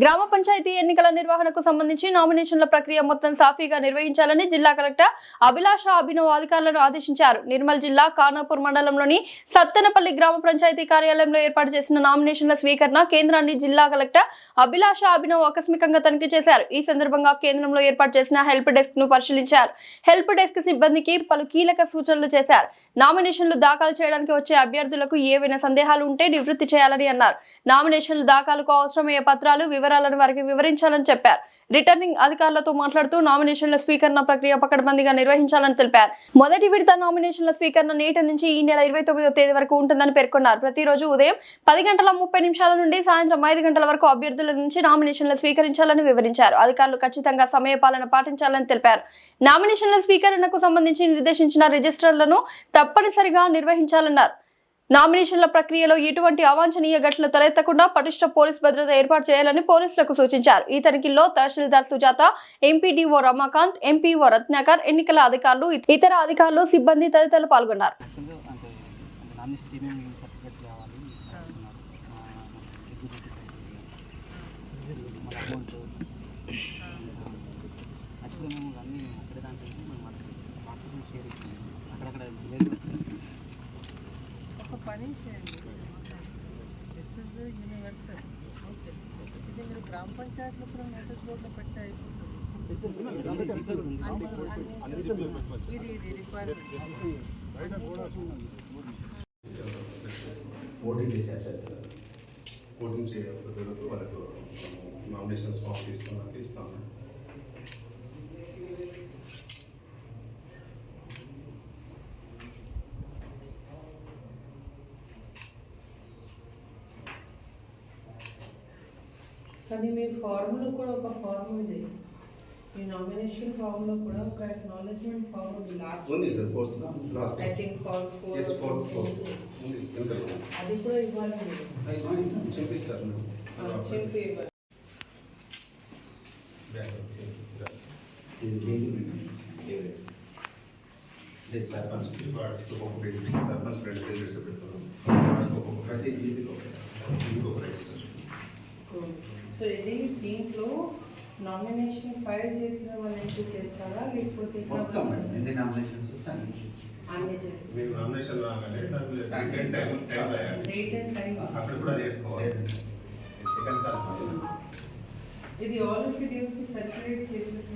గ్రామ పంచాయతీ ఎన్నికల నిర్వహణకు సంబంధించి నామినేషన్ల ప్రక్రియ మొత్తం సాఫీగా నిర్వహించాలని జిల్లా కలెక్టర్ అభిలాష అభినవ్ అధికారులను ఆదేశించారు. నిర్మల్ జిల్లా ఖానాపూర్ మండలంలోని సత్తెనపల్లి గ్రామ పంచాయతీ కార్యాలయంలో ఏర్పాటు చేసిన నామినేషన్ల స్వీకరణ కేంద్రాన్ని జిల్లా కలెక్టర్ అభిలాష అభినవ్ ఆకస్మికంగా తనిఖీ చేశారు. ఈ సందర్భంగా కేంద్రంలో ఏర్పాటు చేసిన హెల్ప్ డెస్క్ను పరిశీలించారు. హెల్ప్ డెస్క్ సిబ్బందికి పలు కీలక సూచనలు చేశారు. నామినేషన్లు దాఖలు చేయడానికి వచ్చే అభ్యర్థులకు ఏవైనా సందేహాలు ఉంటే నివృత్తి చేయాలని అన్నారు. నామినేషన్లు దాఖలుకు అవసరమయ్యే పత్రాలు వివరాలను వారికి వివరించాలని చెప్పారు. రిటర్నింగ్ అధికారులతో మాట్లాడుతూ నామినేషన్ల స్వీకరణ ప్రక్రియ పకడ్బందీగా నిర్వహించాలని తెలిపారు. మొదటి విడత నామినేషన్ల స్వీకరణ నేటి నుంచి ఈ నెల ఇరవై తొమ్మిదో తేదీ వరకు ఉంటుందని పేర్కొన్నారు. ప్రతిరోజు ఉదయం పది గంటల ముప్పై నిమిషాల నుండి సాయంత్రం ఐదు గంటల వరకు అభ్యర్థుల నుంచి నామినేషన్లు స్వీకరించాలని వివరించారు. అధికారులు ఖచ్చితంగా సమయపాలన పాటించాలని తెలిపారు. నామినేషన్ల స్వీకరణకు సంబంధించి నిర్దేశించిన రిజిస్టర్లను తప్పనిసరిగా నిర్వహించాలన్నారు. నామినేషన్ల ప్రక్రియలో ఎటువంటి అవాంఛనీయ ఘటనలు తలెత్తకుండా పటిష్ట పోలీస్ భద్రత ఏర్పాటు చేయాలని పోలీసులకు సూచించారు. ఈ తనిఖీల్లో తహసీల్దార్ సుజాత ఎంపీడీఓ రమాకాంత్ ఎంపీఓ రత్నాకర్ ఎన్నికల అధికారులు ఇతర అధికారులు సిబ్బంది తదితరులు పాల్గొన్నారు. యాక్చువల్గా అంటే అంటే నామినేషన్ ఒక చేయండి. దిస్ ఇస్ యూనివర్సల్ ఓకే ఇది మీరు గ్రామ పంచాయతీలో కూడా నోటీస్ బోర్డులో పెడితే అయిపోతుంది. ఇది ఇది రిక్వైర్మెంట్ ఓటింగ్ చేసేసారు వాళ్ళకు నామినేషన్స్ ఫామ్ తీసుకున్నాక ఇస్తాము కానీ మీ ఫార్మ్లో కూడా ఒక ఫార్మ్ ఉంది మీ నామినేషన్ ఫార్మ్లో కూడా ఒక అక్నాలెడ్జ్మెంట్ ఫార్మ్ ఉంది లాస్ట్ ఉంది sir fourth last I think form is fourth fourth four ఉంది వెనకాల. అది కూడా ఇవ్వాలి మీరు ఆ, ఇస్తాం, చెప్పిస్తారు ఆ, మేడం చెప్పి ఇవ్వాలి బ్యాక్ ఓకే. Yes. జై సర్పంచ్ వార్డ్స్కి ఒక్కొక్క పేజ్ సర్పంచ్ రెండు పేజెస్ పెడతారు వార్డ్కి ఒక్కొక్క ప్రతి జీబీకి సో ఇది దీంట్లో నామినేషన్ ఫైల్ చేసిన వాళ్ళు చేస్తారా? లేకపోతే మొత్తం ఎన్ని నామినేషన్స్ వస్తాయి అన్ని చేస్తారు. మీరు నామినేషన్ రాగానే టైం టైం టైం రాయాలి డేట్ అండ్ టైం అక్కడ కూడా చేసుకోవాలి. సెకండ్ కాల్ ఇది ఆల్ ఆఫ్కి సర్క్యులేట్ చేసేసి